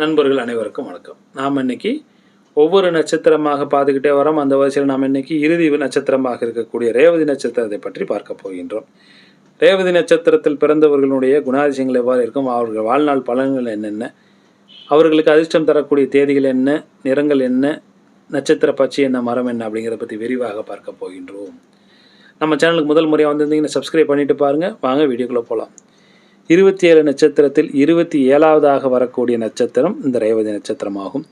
நண்பர்கள் அனைவருக்கும் வணக்கம். நாம் இன்னைக்கு ஒவ்வொரு நட்சத்திரமாக பார்த்துக்கிட்டே வரோம். அந்த வரிசையில் நாம் இன்னைக்கு இறுதி நட்சத்திரமாக இருக்கக்கூடிய ரேவதி நட்சத்திரத்தை பற்றி பார்க்க போகின்றோம். ரேவதி நட்சத்திரத்தில் பிறந்தவர்களுடைய குணாதிசயங்கள் எவ்வாறு இருக்கும்? அவர்கள் வாழ்நாள் பலன்கள் என்னென்ன? அவர்களுக்கு அதிர்ஷ்டம் தரக்கூடிய தேதிகள் என்ன? நிறங்கள் என்ன? நட்சத்திர பச்சை என்ன? மரம் என்ன? அப்படிங்கிறத பற்றி விரிவாக பார்க்க போகின்றோம். நம்ம சேனலுக்கு முதல் முறையாக வந்திருந்தீங்கன்னா சப்ஸ்கிரைப் பண்ணிட்டு பாருங்கள் வாங்க வீடியோக்குள்ளே போகலாம். இருபத்தி ஏழு நட்சத்திரத்தில் இருபத்தி ஏழாவதாக வரக்கூடிய நட்சத்திரம் இந்த ரேவதி நட்சத்திரமாகும்.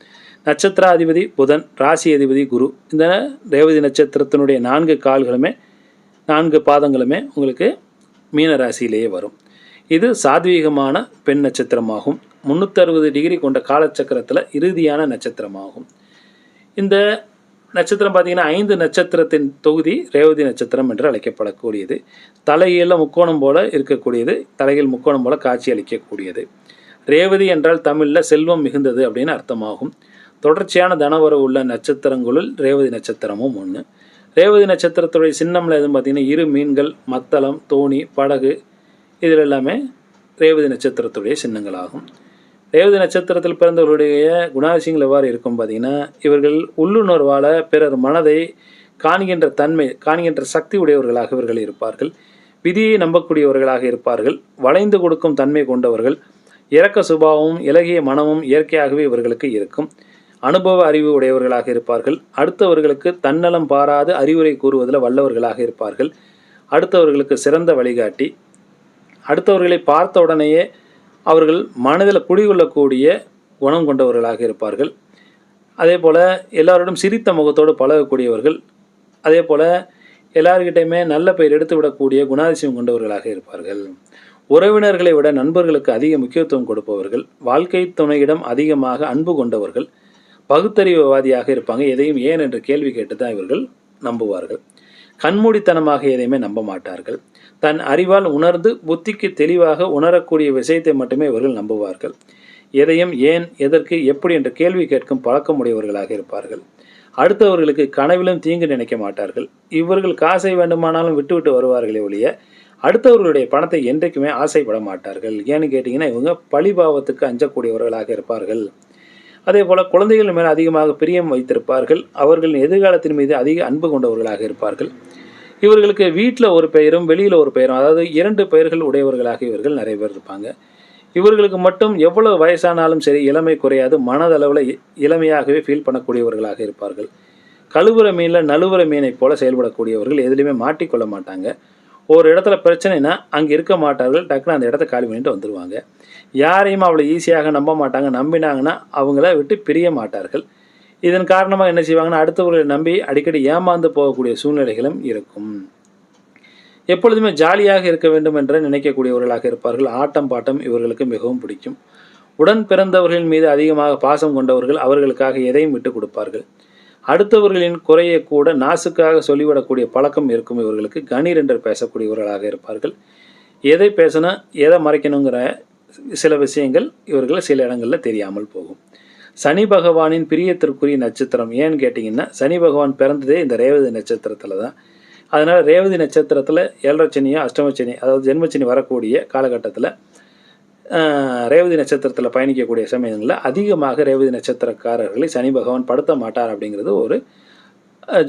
நட்சத்திராதிபதி புதன் ராசி அதிபதி குரு. இந்த ரேவதி நட்சத்திரத்தினுடைய நான்கு கால்களுமே நான்கு பாதங்களுமே உங்களுக்கு மீன ராசியிலேயே வரும். இது சாத்வீகமான பெண் நட்சத்திரமாகும். முந்நூற்றறுபது டிகிரி கொண்ட காலச்சக்கரத்தில் இறுதியான நட்சத்திரமாகும். இந்த நட்சத்திரம் பார்த்தீங்கன்னா ஐந்து நட்சத்திரத்தின் தொகுதி ரேவதி நட்சத்திரம் என்று அழைக்கப்படக்கூடியது. தலையில் முக்கோணம் போல இருக்கக்கூடியது. தலையில் முக்கோணம் போல காட்சி அளிக்கக்கூடியது. ரேவதி என்றால் தமிழில் செல்வம் மிகுந்தது அப்படின்னு அர்த்தமாகும். தொடர்ச்சியான தனவரவு உள்ள நட்சத்திரங்களுள் ரேவதி நட்சத்திரமும் ஒன்று ரேவதி நட்சத்திரத்துடைய சின்னம்ல எதுவும் பார்த்தீங்கன்னா இரு மீன்கள் மத்தளம் தோணி படகு இதில் எல்லாமே ரேவதி நட்சத்திரத்துடைய சின்னங்களாகும். ரேவதி நட்சத்திரத்தில் பிறந்தவர்களுடைய குணாதிசயங்கள் எவ்வாறு இருக்கும் பார்த்தீங்கன்னா இவர்கள் உள்ளுணர்வால் பிறர் மனதை காண்கின்ற தன்மை காண்கின்ற சக்தி உடையவர்களாக இவர்கள் இருப்பார்கள். விதியை நம்பக்கூடியவர்களாக இருப்பார்கள். வளைந்து கொடுக்கும் தன்மை கொண்டவர்கள். இரக்க சுபாவமும் இலகிய மனமும் இயற்கையாகவே இவர்களுக்கு இருக்கும். அனுபவ அறிவு உடையவர்களாக இருப்பார்கள். அடுத்தவர்களுக்கு தன்னலம் பாராது அறிவுரை கூறுவதில் வல்லவர்களாக இருப்பார்கள். அடுத்தவர்களுக்கு சிறந்த வழிகாட்டி. அடுத்தவர்களை பார்த்த உடனேயே அவர்கள் மனதில் குடிகொள்ளக்கூடிய குணம் கொண்டவர்களாக இருப்பார்கள். அதே போல் எல்லாரோடும் சிரித்த முகத்தோடு பழகக்கூடியவர்கள் அதே போல் எல்லார்கிட்டையுமே நல்ல பெயர் எடுத்து விடக்கூடிய குணாதிசயம் கொண்டவர்களாக இருப்பார்கள். உறவினர்களை விட நண்பர்களுக்கு அதிக முக்கியத்துவம் கொடுப்பவர்கள் வாழ்க்கை துணையிடம் அதிகமாக அன்பு கொண்டவர்கள் பகுத்தறிவுவாதியாக இருப்பாங்க. எதையும் ஏன் என்று கேள்வி கேட்டு தான் இவர்கள் நம்புவார்கள். கண்மூடித்தனமாக எதையுமே நம்ப மாட்டார்கள். தன் அறிவால் உணர்ந்து புத்திக்கு தெளிவாக உணரக்கூடிய விஷயத்தை மட்டுமே இவர்கள் நம்புவார்கள். எதையும் ஏன் எதற்கு எப்படி என்ற கேள்வி கேட்கும் பழக்கமுடையவர்களாக இருப்பார்கள். அடுத்தவர்களுக்கு கனவிலும் தீங்கு நினைக்க மாட்டார்கள். இவர்கள் காசை வேண்டுமானாலும் விட்டுவிட்டு வருவார்களே ஒழிய அடுத்தவர்களுடைய பணத்தை என்றைக்குமே ஆசைப்பட மாட்டார்கள். ஏன்னு கேட்டிங்கன்னா இவங்க பழிபாவத்துக்கு அஞ்சக்கூடியவர்களாக இருப்பார்கள். அதே போல் குழந்தைகள் மேல் அதிகமாக பிரியம் வைத்திருப்பார்கள். அவர்களின் எதிர்காலத்தின் மீது அதிக அன்பு கொண்டவர்களாக இருப்பார்கள். இவர்களுக்கு வீட்டில் ஒரு பெயரும் வெளியில் ஒரு பெயரும் அதாவது இரண்டு பெயர்கள் உடையவர்களாக இவர்கள் நிறைய பேர் இருப்பாங்க. இவர்களுக்கு மட்டும் எவ்வளோ வயசானாலும் சரி இளமை குறையாது மனதளவில் இளமையாகவே ஃபீல் பண்ணக்கூடியவர்களாக இருப்பார்கள். கழுவுற மீனில் நழுவுற மீனைப் போல செயல்படக்கூடியவர்கள் எதுலேயுமே மாட்டிக்கொள்ள மாட்டாங்க. ஒரு இடத்துல பிரச்சனைனா அங்கே இருக்க மாட்டார்கள் டக்குன்னு அந்த இடத்த காலி பண்ணிட்டு வந்துடுவாங்க யாரையும் அவ்வளோ ஈஸியாக நம்ப மாட்டாங்க நம்பினாங்கன்னா அவங்கள விட்டு பிரிய மாட்டார்கள். இதன் காரணமாக என்ன செய்வாங்கன்னா அடுத்தவர்களை நம்பி அடிக்கடி ஏமாந்து போகக்கூடிய சூழ்நிலைகளும் இருக்கும். எப்பொழுதுமே ஜாலியாக இருக்க வேண்டும் என்று நினைக்கக்கூடியவர்களாக இருப்பார்கள். ஆட்டம் பாட்டம் இவர்களுக்கு மிகவும் பிடிக்கும். உடன் பிறந்தவர்களின் மீது அதிகமாக பாசம் கொண்டவர்கள் அவர்களுக்காக எதையும் விட்டு கொடுப்பார்கள். அடுத்தவர்களின் குறையை கூட நாசுக்காக சொல்லிவிடக்கூடிய பழக்கம் இருக்கும் இவர்களுக்கு. கணீர் என்று பேசக்கூடியவர்களாக இருப்பார்கள். எதை பேசணும் எதை மறைக்கணுங்கிற சில விஷயங்கள் இவர்கள் சில இடங்களில் தெரியாமல் போகும். சனி பகவானின் பிரியத்திற்குரிய நட்சத்திரம். ஏன்னு கேட்டிங்கன்னா சனி பகவான் பிறந்ததே இந்த ரேவதி நட்சத்திரத்தில் தான் அதனால் ரேவதி நட்சத்திரத்தில் ஏழரை சனியோ அதாவது ஜென்மச்சனி வரக்கூடிய காலகட்டத்தில் ரேவதி நட்சத்திரத்தில் பயணிக்கக்கூடிய சமயங்களில் அதிகமாக ரேவதி நட்சத்திரக்காரர்களை சனி பகவான் படுத்த மாட்டார் அப்படிங்கிறது ஒரு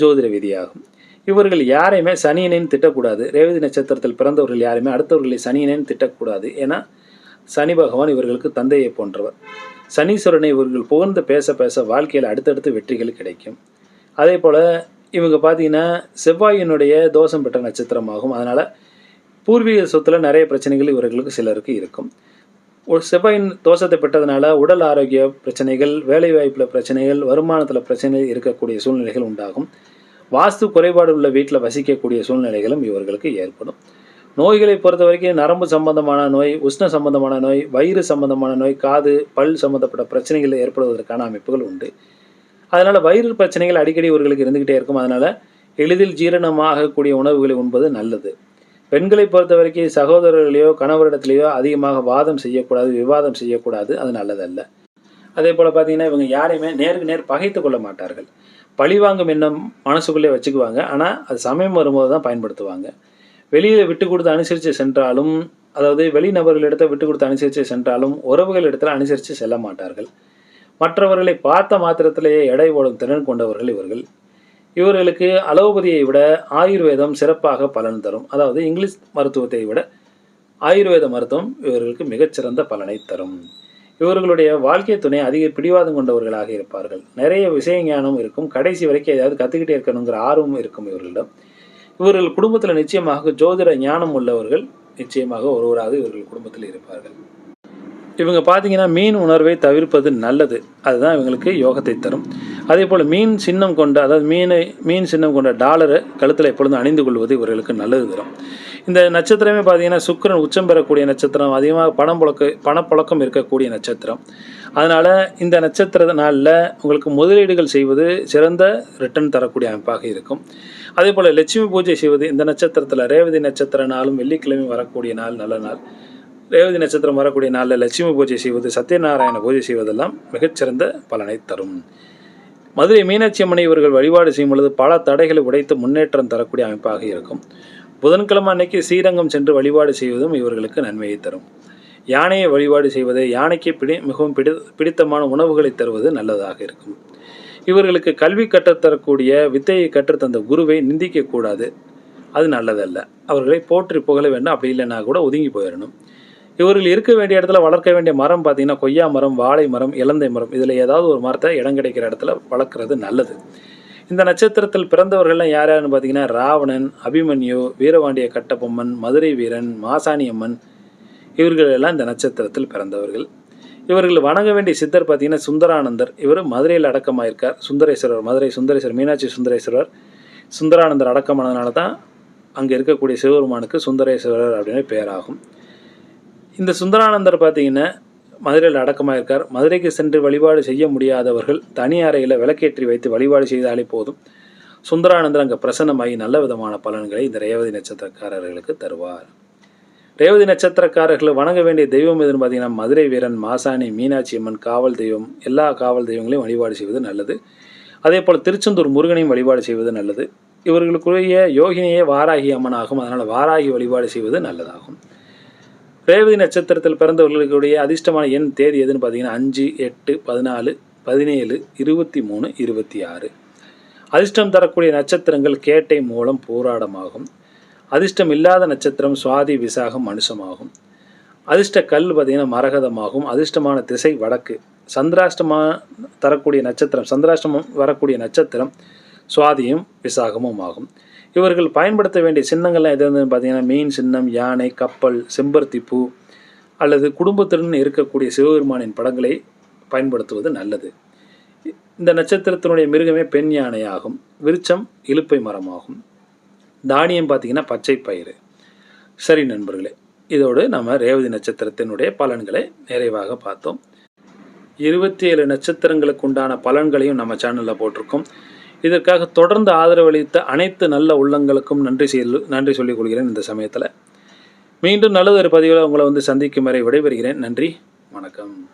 ஜோதிட விதியாகும். இவர்கள் யாரையுமே சனியனேன்னு திட்டக்கூடாது. ரேவதி நட்சத்திரத்தில் பிறந்தவர்கள் யாருமே அடுத்தவர்களை சனியனையும் திட்டக்கூடாது. ஏன்னா சனி பகவான் இவர்களுக்கு தந்தையை போன்றவர். சனீஸ்வரனை இவர்கள் புகழ்ந்து பேச பேச வாழ்க்கையில் அடுத்தடுத்து வெற்றிகள் கிடைக்கும். அதே போல் இவங்க பார்த்தீங்கன்னா செவ்வாயினுடைய தோஷம் பெற்ற நட்சத்திரமாகும். அதனால் பூர்வீக சொத்தில் நிறைய பிரச்சனைகள் இவர்களுக்கு சிலருக்கு இருக்கும். ஒரு செவ்வாயின் தோஷத்தை பெற்றதுனால உடல் ஆரோக்கிய பிரச்சனைகள் வேலைவாய்ப்பில் பிரச்சனைகள் வருமானத்தில் பிரச்சனைகள் இருக்கக்கூடிய சூழ்நிலைகள் உண்டாகும். வாஸ்து குறைபாடு உள்ள வீட்டில் வசிக்கக்கூடிய சூழ்நிலைகளும் இவர்களுக்கு ஏற்படும். நோய்களை பொறுத்த வரைக்கும் நரம்பு சம்பந்தமான நோய் உஷ்ண சம்பந்தமான நோய் வயிறு சம்பந்தமான நோய் காது பல் சம்பந்தப்பட்ட பிரச்சனைகள் ஏற்படுவதற்கான அமைப்புகள் உண்டு. அதனால் வயிறு பிரச்சனைகள் அடிக்கடி இவர்களுக்கு இருந்துக்கிட்டே இருக்கும். அதனால் எளிதில் ஜீரணமாகக்கூடிய உணவுகளை உண்பது நல்லது. பெண்களை பொறுத்த வரைக்கும் சகோதரர்களையோ கணவரிடத்துலையோ அதிகமாக வாதம் செய்யக்கூடாது விவாதம் செய்யக்கூடாது அது நல்லதல்ல. அதே போல் பார்த்தீங்கன்னா இவங்க யாரையுமே நேருக்கு நேர் பகைத்து கொள்ள மாட்டார்கள். பழிவாங்கும் எண்ணம் மனசுக்குள்ளே வச்சுக்குவாங்க. ஆனால் அது சமயம் வரும்போது தான் பயன்படுத்துவாங்க. வெளியில் விட்டு கொடுத்து அனுசரித்து சென்றாலும் அதாவது வெளிநபர்களிடத்தை விட்டு கொடுத்து அனுசரித்து சென்றாலும் உறவுகளிடத்தில் அனுசரித்து செல்ல மாட்டார்கள். மற்றவர்களை பார்த்த மாத்திரத்திலேயே எடை போடும் திறன் கொண்டவர்கள் இவர்கள். இவர்களுக்கு அலோபதியை விட ஆயுர்வேதம் சிறப்பாக பலன் தரும். அதாவது இங்கிலீஷ் மருத்துவத்தை விட ஆயுர்வேத மருத்துவம் இவர்களுக்கு மிகச்சிறந்த பலனை தரும். இவர்களுடைய வாழ்க்கை துணை அதிக பிடிவாதம் கொண்டவர்களாக இருப்பார்கள். நிறைய விஷய ஞானம் இருக்கும். கடைசி வரைக்கும் ஏதாவது கற்றுக்கிட்டே இருக்கணுங்கிற ஆர்வம் இருக்கும் இவர்களிடம். இவர்கள் குடும்பத்தில் நிச்சயமாக ஜோதிட ஞானம் உள்ளவர்கள் நிச்சயமாக ஒருவராக இவர்கள் குடும்பத்தில் இருப்பார்கள். இவங்க பார்த்தீங்கன்னா மீன் உணர்வை தவிர்ப்பது நல்லது. அதுதான் இவங்களுக்கு யோகத்தை தரும். அதே போல் மீன் சின்னம் கொண்ட அதாவது மீனை மீன் சின்னம் கொண்ட டாலரை கழுத்தில் எப்பொழுதும் அணிந்து கொள்வது இவர்களுக்கு நல்லது தரும். இந்த நட்சத்திரமே பார்த்தீங்கன்னா சுக்கிரன் உச்சம் பெறக்கூடிய நட்சத்திரம் அதிகமாக பணம் புழக்க பணப்புழக்கம் இருக்கக்கூடிய நட்சத்திரம். அதனால் இந்த நட்சத்திர நாளில் உங்களுக்கு முதலீடுகள் செய்வது சிறந்த ரிட்டர்ன் தரக்கூடிய அமைப்பாக இருக்கும். அதே போல் லட்சுமி பூஜை செய்வது இந்த நட்சத்திரத்தில் ரேவதி நட்சத்திர நாளும் வெள்ளிக்கிழமை வரக்கூடிய நாள் நல்ல நாள். ரேவதி நட்சத்திரம் வரக்கூடிய நாளில் லட்சுமி பூஜை செய்வது சத்யநாராயண பூஜை செய்வதெல்லாம் மிகச்சிறந்த பலனை தரும். மதுரை மீனாட்சி அம்மனை இவர்கள் வழிபாடு செய்யும் பொழுது பல தடைகளை உடைத்து முன்னேற்றம் தரக்கூடிய அமைப்பாக இருக்கும். புதன்கிழமை அன்னைக்கு ஸ்ரீரங்கம் சென்று வழிபாடு செய்வதும் இவர்களுக்கு நன்மையை தரும். யானையை வழிபாடு செய்வது யானைக்கு பிடி மிகவும் பிடி பிடித்தமான உணவுகளை தருவது நல்லதாக இருக்கும். இவர்களுக்கு கல்வி கற்றுத்தரக்கூடிய வித்தையை கற்றுத்தந்த குருவை நிந்திக்கக்கூடாது அது நல்லதல்ல. அவர்களை போற்றி புகழ வேண்டும். அப்படி இல்லைன்னா கூட ஒதுங்கி போயிடணும். இவர்கள் இருக்க வேண்டிய இடத்துல வளர்க்க வேண்டிய மரம் பார்த்தீங்கன்னா கொய்யா மரம் வாழை மரம் இலந்தை மரம் இதில் ஏதாவது ஒரு மரத்தை இடம் கிடைக்கிற இடத்துல வளர்க்குறது நல்லது. இந்த நட்சத்திரத்தில் பிறந்தவர்கள்லாம் யார் யாருன்னு பார்த்தீங்கன்னா ராவணன் அபிமன்யு வீரபாண்டிய கட்டபொம்மன் மதுரை வீரன் மாசாணி அம்மன் இவர்கள் எல்லாம் இந்த நட்சத்திரத்தில் பிறந்தவர்கள். இவர்கள் வணங்க வேண்டிய சித்தர் பார்த்தீங்கன்னா சுந்தரானந்தர். இவர் மதுரையில் அடக்கமாயிருக்கார். சுந்தரேஸ்வரர் மதுரை சுந்தரேஸ்வரர் மீனாட்சி சுந்தரேஸ்வரர் சுந்தரானந்தர் அடக்கமானதுனால தான் அங்கே இருக்கக்கூடிய சிவபெருமானுக்கு சுந்தரேஸ்வரர் அப்படின்னு பேராகும் இந்த சுந்தரானந்தர் பார்த்தீங்கன்னா மதுரையில் அடக்கமாக இருக்கார் மதுரைக்கு சென்று வழிபாடு செய்ய முடியாதவர்கள் தனி அறையில் விளக்கேற்றி வைத்து வழிபாடு செய்தாலே போதும். சுந்தரானந்தர் அங்கே பிரசன்னமாகி நல்ல விதமான பலன்களை இந்த ரேவதி நட்சத்திரக்காரர்களுக்கு தருவார். ரேவதி நட்சத்திரக்காரர்களை வணங்க வேண்டிய தெய்வம் எதுன்னு பார்த்தீங்கன்னா மதுரை வீரன் மாசாணி மீனாட்சி அம்மன் காவல் தெய்வம் எல்லா காவல் தெய்வங்களையும் வழிபாடு செய்வது நல்லது. அதே போல் திருச்செந்தூர் முருகனையும் வழிபாடு செய்வது நல்லது. இவர்களுக்குரிய யோகினியே வாராகி அம்மனாகும் அதனால் வாராகி வழிபாடு செய்வது நல்லதாகும். ரேவதி நட்சத்திரத்தில் பிறந்தவர்களுடைய அதிர்ஷ்டமான எண் தேதி எதுன்னு பார்த்தீங்கன்னா அஞ்சு எட்டு பதினாலு பதினேழு இருபத்தி மூணு இருபத்தி ஆறு. அதிர்ஷ்டம் தரக்கூடிய நட்சத்திரங்கள் கேட்டை மூலம் போராடமாகும். அதிர்ஷ்டம் இல்லாத நட்சத்திரம் சுவாதி விசாகம் மனுஷமாகும். அதிர்ஷ்ட கல் பார்த்தீங்கன்னா மரகதமாகும். அதிர்ஷ்டமான திசை வடக்கு. சந்திராஷ்டமாக தரக்கூடிய நட்சத்திரம் சந்திராஷ்டமம் வரக்கூடிய நட்சத்திரம் சுவாதியும் விசாகமும் ஆகும். இவர்கள் பயன்படுத்த வேண்டிய சின்னங்கள்லாம் எது பார்த்தீங்கன்னா மீன் சின்னம் யானை கப்பல் செம்பருத்தி பூ அல்லது குடும்பத்துடன் இருக்கக்கூடிய சிவபெருமானின் படங்களை பயன்படுத்துவது நல்லது. இந்த நட்சத்திரத்தினுடைய மிருகமே பெண் யானை ஆகும் விருச்சம் இலுப்பை மரமாகும். தானியம் பார்த்தீங்கன்னா பச்சை பயிறு சரி நண்பர்களே இதோடு நம்ம ரேவதி நட்சத்திரத்தினுடைய பலன்களை நிறைவாக பார்த்தோம். இருபத்தி ஏழு நட்சத்திரங்களுக்கு உண்டான பலன்களையும் நம்ம சேனலில் போட்டிருக்கோம். இதற்காக தொடர்ந்து ஆதரவளித்த அனைத்து நல்ல உள்ளங்களுக்கும் நன்றி செய்ய நன்றி சொல்லிக் கொள்கிறேன் இந்த சமயத்தில். மீண்டும் நல்லதொரு பதிவில் உங்களை வந்து சந்திக்கும் வரை விடைபெறுகிறேன். நன்றி வணக்கம்.